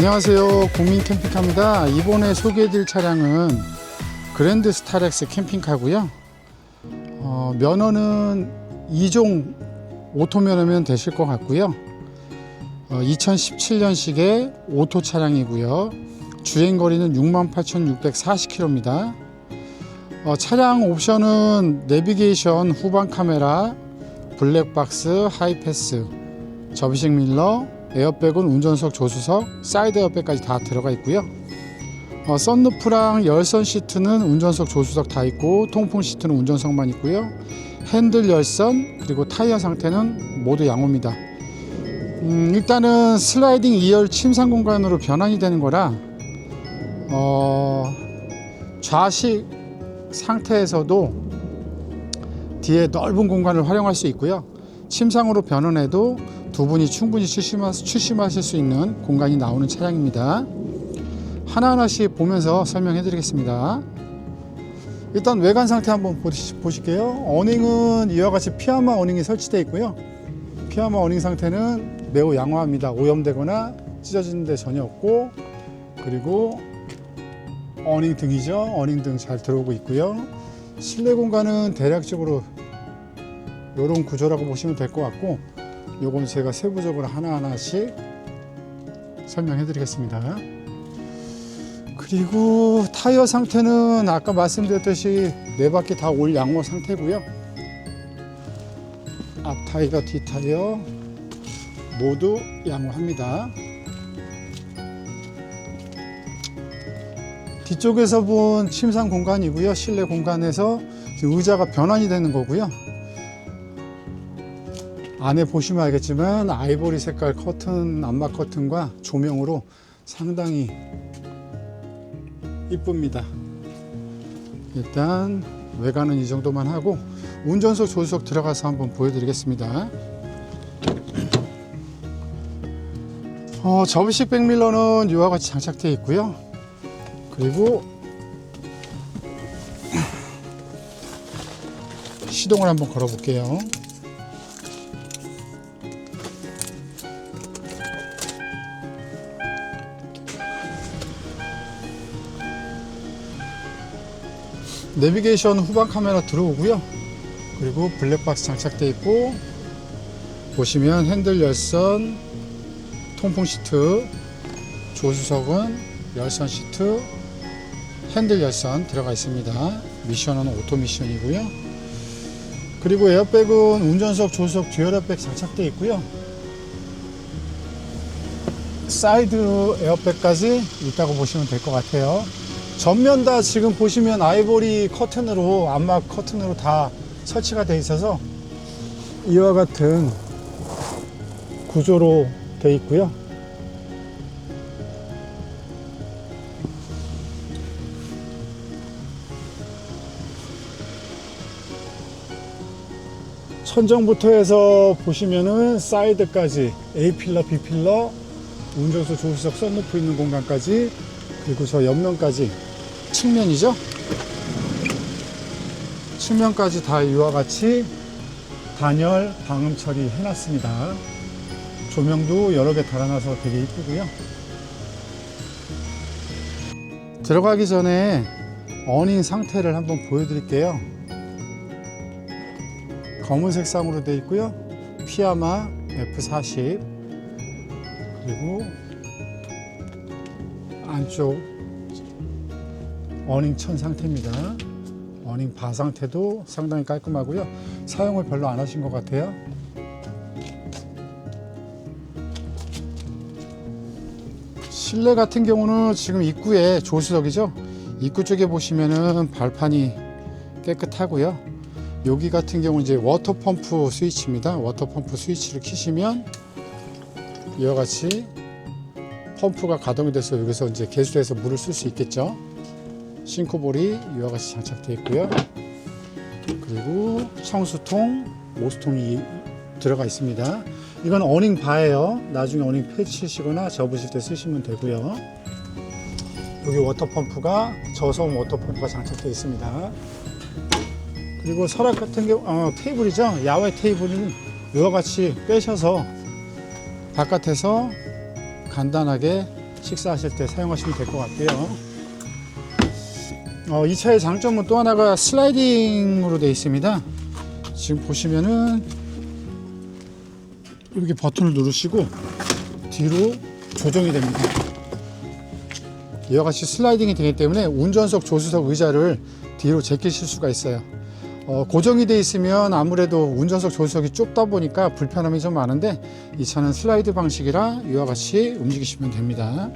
안녕하세요. 국민 캠핑카입니다. 이번에 소개해드릴 차량은 그랜드 스타렉스 캠핑카고요. 어, 면허는 2종 오토 면허면 되실 것 같고요. 어, 2017년식의 오토 차량이고요. 주행 거리는 68,640km입니다. 어, 차량 옵션은 내비게이션, 후방 카메라, 블랙박스, 하이패스, 접이식 밀러, 에어백은 운전석, 조수석, 사이드 에어백까지 다 들어가 있고요. 어, 썬루프랑 열선 시트는 운전석, 조수석 다 있고 통풍 시트는 운전석만 있고요. 핸들 열선 그리고 타이어 상태는 모두 양호입니다. 음, 일단은 슬라이딩 2열 침상 공간으로 변환이 되는 거라 어, 좌식 상태에서도 뒤에 넓은 공간을 활용할 수 있고요. 침상으로 변환해도 두 분이 충분히 추심하, 추심하실 수 있는 공간이 나오는 차량입니다. 하나하나씩 보면서 설명해 드리겠습니다. 일단 외관 상태 한번 보시, 보실게요. 어닝은 이와 같이 피아마 어닝이 설치되어 있고요. 피아마 어닝 상태는 매우 양호합니다. 오염되거나 찢어지는 데 전혀 없고 그리고 어닝 등이죠. 어닝 등 잘 들어오고 있고요. 실내 공간은 대략적으로 이런 구조라고 보시면 될 것 같고 요건 제가 세부적으로 하나하나씩 설명해 드리겠습니다. 그리고 타이어 상태는 아까 말씀드렸듯이 네 바퀴 다 올 양호 상태고요. 앞 타이어, 뒤 타이어 모두 양호합니다. 뒤쪽에서 본 침상 공간이고요. 실내 공간에서 의자가 변환이 되는 거고요. 안에 보시면 알겠지만 아이보리 색깔 커튼, 암막 커튼과 조명으로 상당히 이쁩니다. 일단 외관은 이 정도만 하고 운전석, 조수석 들어가서 한번 보여드리겠습니다. 어, 접이식 백밀러는 이와 같이 장착되어 있고요. 그리고 시동을 한번 걸어 볼게요. 내비게이션 후방 카메라 들어오고요. 그리고 블랙박스 장착되어 있고 보시면 핸들 열선, 통풍 시트, 조수석은 열선 시트, 핸들 열선 들어가 있습니다. 미션은 오토 미션이고요. 그리고 에어백은 운전석, 조수석 듀얼 에어백 장착되어 있고요. 사이드 에어백까지 있다고 보시면 될 것 같아요. 전면 다 지금 보시면 아이보리 커튼으로 암막 커튼으로 다 설치가 되어 있어서 이와 같은 구조로 되어 있고요. 천정부터 해서 보시면은 사이드까지 A 필러, B 필러, 운전석, 조수석, 썬루프 있는 공간까지 그리고 저 옆면까지 측면이죠. 측면까지 다 이와 같이 단열 방음 처리 해놨습니다. 조명도 여러 개 달아놔서 되게 이쁘고요. 들어가기 전에 어닝 상태를 한번 보여드릴게요. 검은색 쌍으로 되어 있고요. 피아마 F40 그리고 안쪽 어닝 천 상태입니다. 어닝 바 상태도 상당히 깔끔하고요. 사용을 별로 안 하신 것 같아요. 실내 같은 경우는 지금 입구에 조수석이죠. 입구 쪽에 보시면은 발판이 깨끗하고요. 여기 같은 경우 이제 워터 펌프 스위치입니다. 워터 펌프 스위치를 키시면 이와 같이 펌프가 가동이 돼서 여기서 이제 개수해서 물을 쓸 수 있겠죠. 싱크볼이 이와 같이 장착되어 있고요. 그리고 청수통, 오수통이 들어가 있습니다. 이건 어닝 바예요. 나중에 어닝 펼치시거나 접으실 때 쓰시면 되고요. 여기 워터 펌프가 저소음 워터 펌프가 장착되어 있습니다. 그리고 서랍 같은 경우 어, 테이블이죠. 야외 테이블은 이와 같이 빼셔서 바깥에서 간단하게 식사하실 때 사용하시면 될 것 같고요. 어, 이 차의 장점은 또 하나가 슬라이딩으로 되어 있습니다. 지금 보시면은 이렇게 버튼을 누르시고 뒤로 조정이 됩니다. 이와 같이 슬라이딩이 되기 때문에 운전석 조수석 의자를 뒤로 제끼실 수가 있어요. 어, 고정이 돼 있으면 아무래도 운전석 조수석이 좁다 보니까 불편함이 좀 많은데 이 차는 슬라이드 방식이라 이와 같이 움직이시면 됩니다.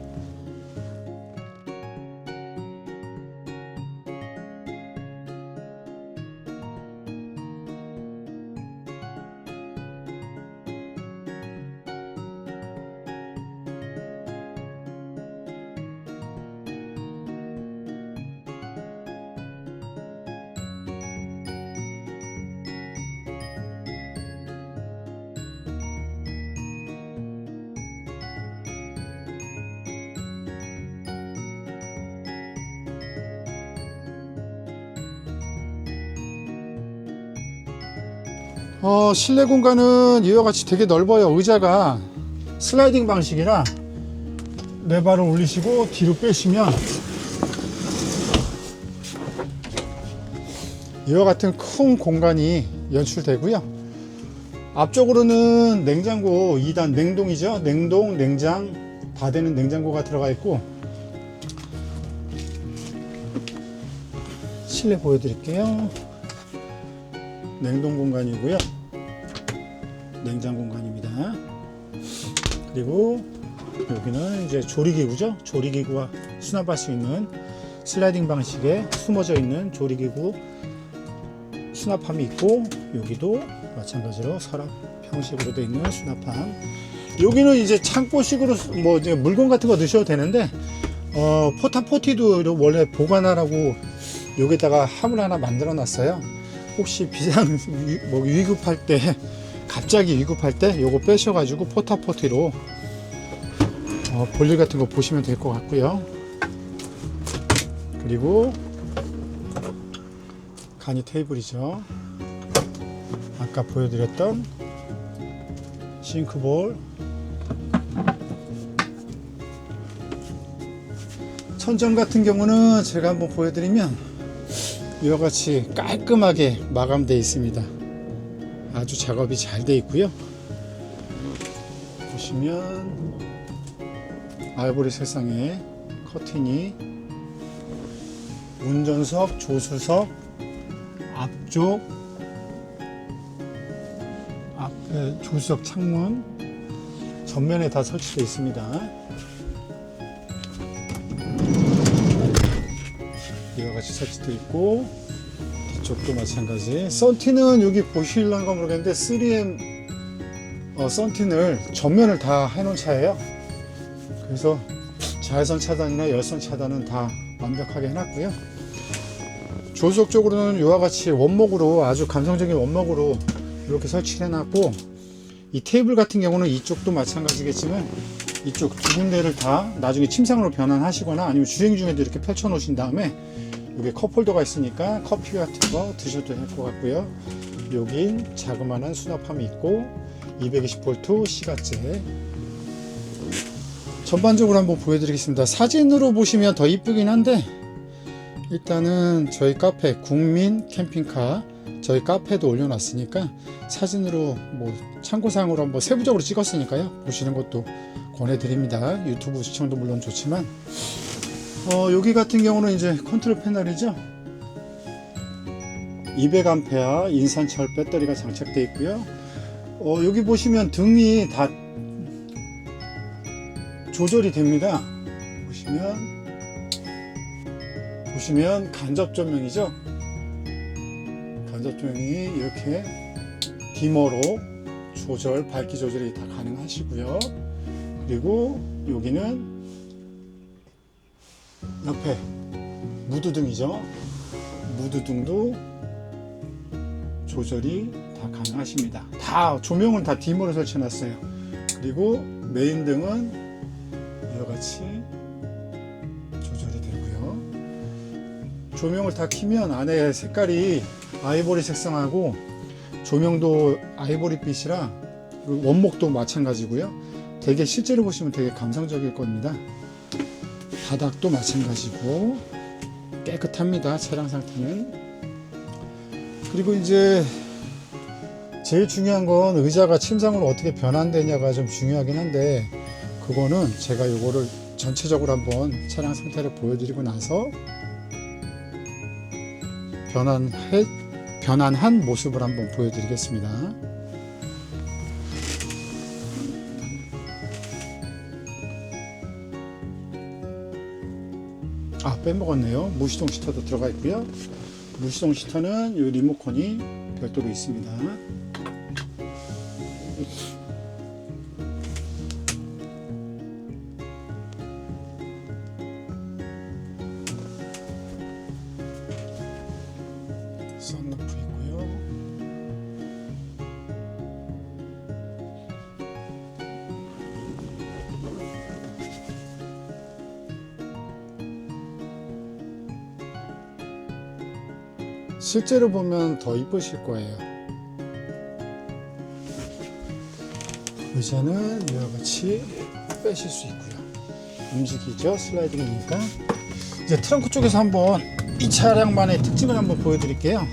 어, 실내 공간은 이와 같이 되게 넓어요. 의자가 슬라이딩 방식이라 레바를 올리시고 뒤로 빼시면 이와 같은 큰 공간이 연출되고요. 앞쪽으로는 냉장고 2단 냉동이죠. 냉동, 냉장 다 되는 냉장고가 들어가 있고 실내 보여드릴게요. 냉동 공간이고요. 냉장 공간입니다. 그리고 여기는 이제 조리기구죠. 조리기구와 수납할 수 있는 슬라이딩 방식에 숨어져 있는 조리기구 수납함이 있고 여기도 마찬가지로 서랍 형식으로 되어 있는 수납함. 여기는 이제 창고식으로 뭐 이제 물건 같은 거 넣으셔도 되는데 어, 포타포티도 원래 보관하라고 여기다가 함을 하나 만들어 놨어요. 혹시 비상 위- 뭐 위급할 때 갑자기 위급할 때 요거 빼셔가지고 포타포티로 어, 볼일 같은 거 보시면 될 것 같고요. 그리고 간이 테이블이죠. 아까 보여드렸던 싱크볼 천정 같은 경우는 제가 한번 보여드리면 이와 같이 깔끔하게 마감되어 있습니다. 아주 작업이 잘 되어 있고요. 보시면 아이보리 세상에 커튼이 운전석, 조수석, 앞쪽, 앞 에, 조수석 창문 전면에 다 설치되어 있습니다. 같이 설치되어 있고 뒤쪽도 마찬가지. 썬틴은 여기 보실란가 모르겠는데 3M 어, 썬틴을 전면을 다 해놓은 차예요. 그래서 자외선 차단이나 열선 차단은 다 완벽하게 해놨고요. 조수석 쪽으로는 이와 같이 원목으로 아주 감성적인 원목으로 이렇게 설치를 해놨고 이 테이블 같은 경우는 이쪽도 마찬가지겠지만 이쪽 두 군데를 다 나중에 침상으로 변환하시거나 아니면 주행 중에도 이렇게 펼쳐 놓으신 다음에 여기 컵홀더가 있으니까 커피 같은 거 드셔도 될 것 같고요. 여긴 자그마한 수납함이 있고 220V 시가제 전반적으로 한번 보여드리겠습니다. 사진으로 보시면 더 이쁘긴 한데 일단은 저희 카페 국민 캠핑카 저희 카페도 올려놨으니까 사진으로 뭐 참고사항으로 한번 세부적으로 찍었으니까요 보시는 것도 권해드립니다. 유튜브 시청도 물론 좋지만 어, 여기 같은 경우는 이제 컨트롤 패널이죠. 200A 인산철 배터리가 장착되어 있고요. 어, 여기 보시면 등이 다 조절이 됩니다. 보시면 보시면 간접 조명이죠. 간접 조명이 이렇게 디머로 조절, 밝기 조절이 다 가능하시고요. 그리고 여기는 옆에 무드등이죠. 무드등도 조절이 다 가능하십니다. 다 조명은 다 디머로 설치해 놨어요. 그리고 메인 등은 이와 같이 조절이 되고요. 조명을 다 켜면 안에 색깔이 아이보리 색상하고 조명도 아이보리 빛이라 그리고 원목도 마찬가지고요. 되게 실제로 보시면 되게 감성적일 겁니다. 바닥도 마찬가지고 깨끗합니다. 차량 상태는. 그리고 이제 제일 중요한 건 의자가 침상으로 어떻게 변환되냐가 좀 중요하긴 한데 그거는 제가 요거를 전체적으로 한번 차량 상태를 보여드리고 나서 변환해 변환한 모습을 한번 보여드리겠습니다. 아 빼먹었네요. 무시동 시터도 들어가 있고요. 무시동 시터는 이 리모컨이 별도로 있습니다. 실제로 보면 더 이쁘실 거예요. 의자는 이와 같이 빼실 수 있고요. 움직이죠? 슬라이딩이니까. 이제 트렁크 쪽에서 한번 이 차량만의 특징을 한번 보여드릴게요.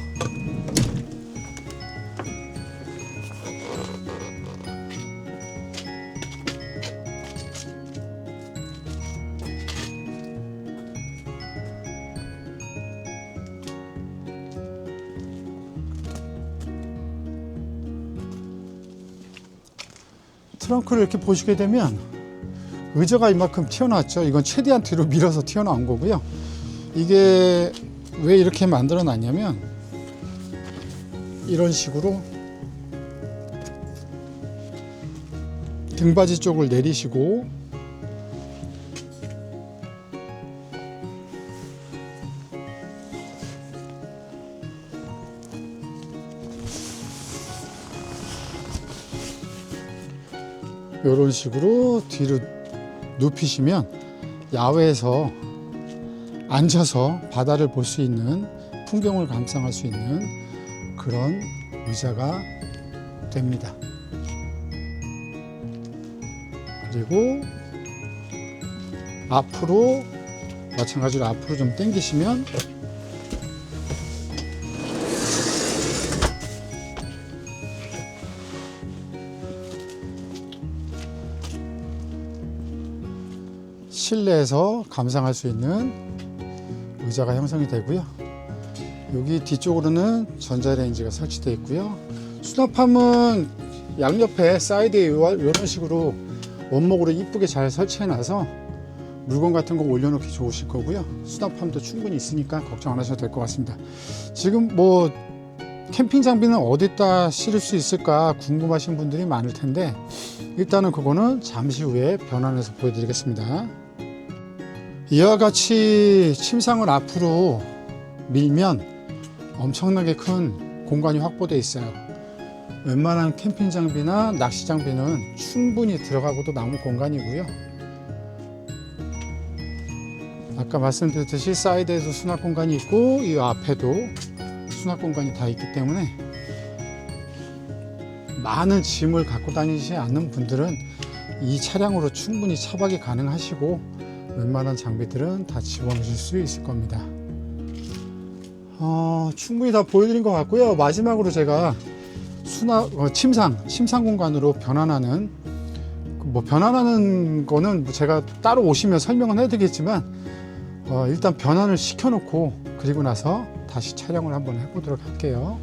트렁크를 이렇게 보시게 되면 의자가 이만큼 튀어나왔죠. 이건 최대한 뒤로 밀어서 튀어나온 거고요. 이게 왜 이렇게 만들어 놨냐면 이런 식으로 등받이 쪽을 내리시고 이런 식으로 뒤로 눕히시면 야외에서 앉아서 바다를 볼 수 있는 풍경을 감상할 수 있는 그런 의자가 됩니다. 그리고 앞으로 마찬가지로 앞으로 좀 당기시면 실내에서 감상할 수 있는 의자가 형성이 되고요. 여기 뒤쪽으로는 전자레인지가 설치되어 있고요. 수납함은 양옆에 사이드에 이런 식으로 원목으로 이쁘게 잘 설치해 놔서 물건 같은 거 올려놓기 좋으실 거고요. 수납함도 충분히 있으니까 걱정 안 하셔도 될 것 같습니다. 지금 뭐 캠핑 장비는 어디다 실을 수 있을까 궁금하신 분들이 많을 텐데 일단은 그거는 잠시 후에 변환해서 보여드리겠습니다. 이와 같이 침상을 앞으로 밀면 엄청나게 큰 공간이 확보되어 있어요. 웬만한 캠핑 장비나 낚시 장비는 충분히 들어가고도 남을 공간이고요. 아까 말씀드렸듯이 사이드에도 수납 공간이 있고 이 앞에도 수납 공간이 다 있기 때문에 많은 짐을 갖고 다니지 않는 분들은 이 차량으로 충분히 차박이 가능하시고 웬만한 장비들은 다 집어넣으실 수 있을 겁니다. 어, 충분히 다 보여드린 것 같고요. 마지막으로 제가 수납 어, 침상 침상 공간으로 변환하는 그뭐 변환하는 거는 뭐 제가 따로 오시면 설명은 해드리겠지만 어, 일단 변환을 시켜놓고 그리고 나서 다시 촬영을 한번 해보도록 할게요.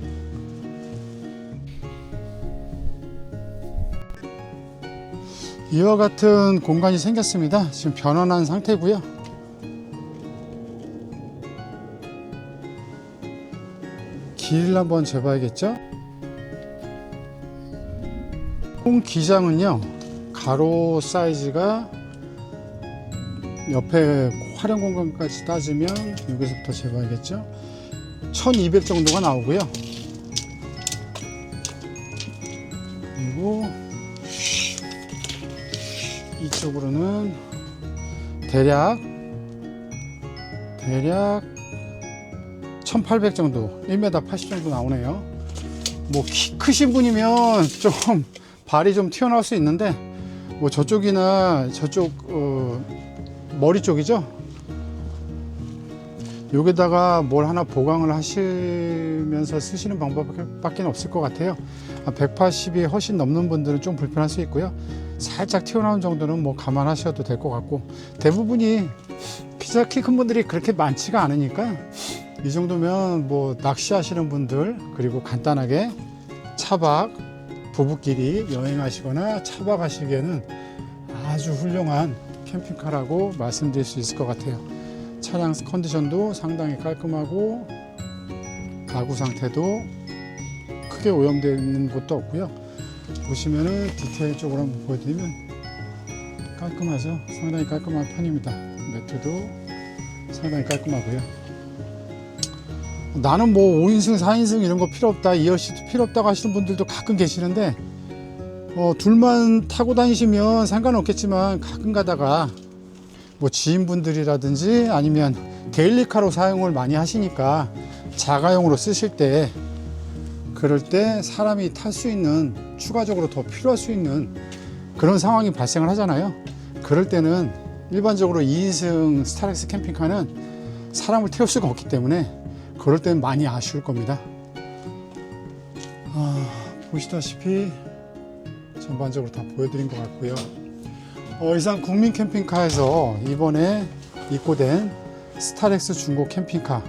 이와 같은 공간이 생겼습니다. 지금 변환한 상태고요. 길을 한번 재봐야겠죠? 총 기장은요, 가로 사이즈가 옆에 활용 공간까지 따지면 여기서부터 재봐야겠죠? 1200 정도가 나오고요. 대략 대략 1800 정도 1m 80 정도 나오네요 뭐 키 크신 분이면 좀 발이 좀 튀어나올 수 있는데 뭐 저쪽이나 저쪽 어, 머리 쪽이죠 여기다가 뭘 하나 보강을 하시면서 쓰시는 방법밖에 없을 것 같아요. 180이 훨씬 넘는 분들은 좀 불편할 수 있고요. 살짝 튀어나온 정도는 뭐 감안하셔도 될 것 같고 대부분이 피자 키 큰 분들이 그렇게 많지가 않으니까 이 정도면 뭐 낚시하시는 분들 그리고 간단하게 차박 부부끼리 여행하시거나 차박하시기에는 아주 훌륭한 캠핑카라고 말씀드릴 수 있을 것 같아요. 차량 컨디션도 상당히 깔끔하고 가구 상태도 크게 오염되는 곳도 없고요. 보시면은 디테일 쪽으로 한번 보여드리면 깔끔하죠. 상당히 깔끔한 편입니다. 매트도 상당히 깔끔하고요. 나는 뭐 5인승, 4인승 이런 거 필요 없다, 2열시도 필요 없다고 하시는 분들도 가끔 계시는데 어, 둘만 타고 다니시면 상관없겠지만 가끔 가다가 뭐 지인분들이라든지 아니면 데일리카로 사용을 많이 하시니까 자가용으로 쓰실 때 그럴 때 사람이 탈 수 있는 추가적으로 더 필요할 수 있는 그런 상황이 발생을 하잖아요. 그럴 때는 일반적으로 2인승 스타렉스 캠핑카는 사람을 태울 수가 없기 때문에 그럴 때는 많이 아쉬울 겁니다. 아, 보시다시피 전반적으로 다 보여드린 것 같고요. 어, 이상 국민 캠핑카에서 이번에 입고된 스타렉스 중고 캠핑카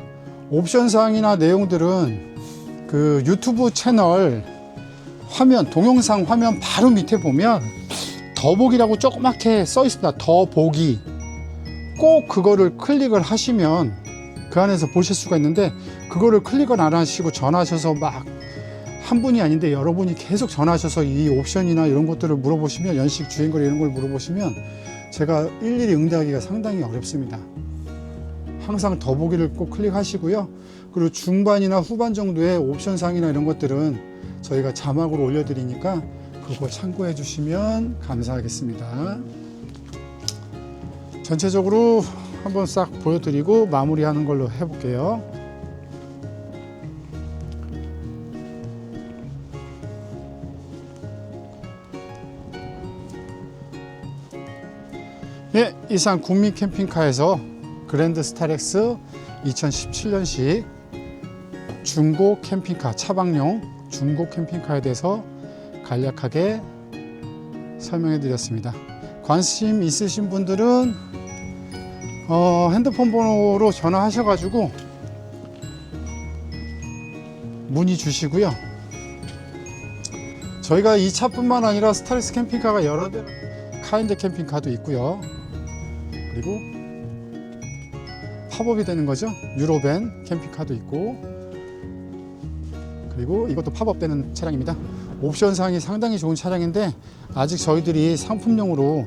옵션 사항이나 내용들은 그 유튜브 채널 화면 동영상 화면 바로 밑에 보면 더보기라고 조그맣게 써 있습니다. 더보기 꼭 그거를 클릭을 하시면 그 안에서 보실 수가 있는데 그거를 클릭을 안 하시고 전화하셔서 막 한 분이 아닌데 여러분이 계속 전화하셔서 이 옵션이나 이런 것들을 물어보시면 연식 주행거리 이런 걸 물어보시면 제가 일일이 응대하기가 상당히 어렵습니다. 항상 더보기를 꼭 클릭하시고요. 그리고 중반이나 후반 정도의 옵션 상이나 이런 것들은 저희가 자막으로 올려드리니까 그거 참고해 주시면 감사하겠습니다. 전체적으로 한번 싹 보여드리고 마무리하는 걸로 해볼게요. 예, 이상 국민 캠핑카에서 그랜드 스타렉스 2017년식 중고 캠핑카 차박용 중고 캠핑카에 대해서 간략하게 설명해 드렸습니다. 관심 있으신 분들은 어, 핸드폰 번호로 전화하셔 가지고 문의 주시고요. 저희가 이 차뿐만 아니라 스타렉스 캠핑카가 여러 대 카인드 캠핑카도 있고요. 그리고 팝업이 되는 거죠. 유로벤 캠핑카도 있고 그리고 이것도 팝업 되는 차량입니다. 옵션 사항이 상당히 좋은 차량인데 아직 저희들이 상품용으로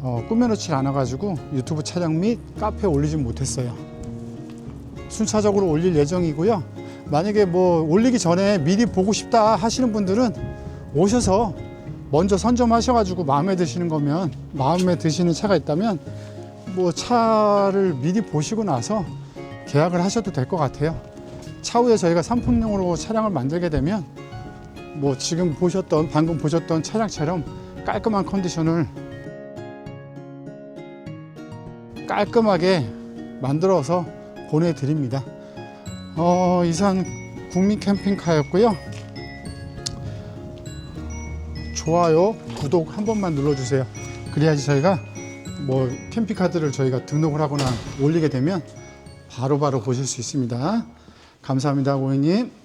어, 꾸며놓지 않아가지고 유튜브 차량 및 카페에 올리진 못했어요. 순차적으로 올릴 예정이고요. 만약에 뭐 올리기 전에 미리 보고 싶다 하시는 분들은 오셔서 먼저 선점하셔가지고 마음에 드시는 거면 마음에 드시는 차가 있다면 뭐 차를 미리 보시고 나서 계약을 하셔도 될 것 같아요. 차후에 저희가 상품용으로 차량을 만들게 되면 뭐 지금 보셨던 방금 보셨던 차량처럼 깔끔한 컨디션을 깔끔하게 만들어서 보내드립니다. 어, 이상 국민 캠핑카였고요. 좋아요, 구독 한 번만 눌러주세요. 그래야지 저희가 뭐 캠핑카들을 저희가 등록을 하거나 올리게 되면 바로바로 보실 수 있습니다. 감사합니다, 고객님.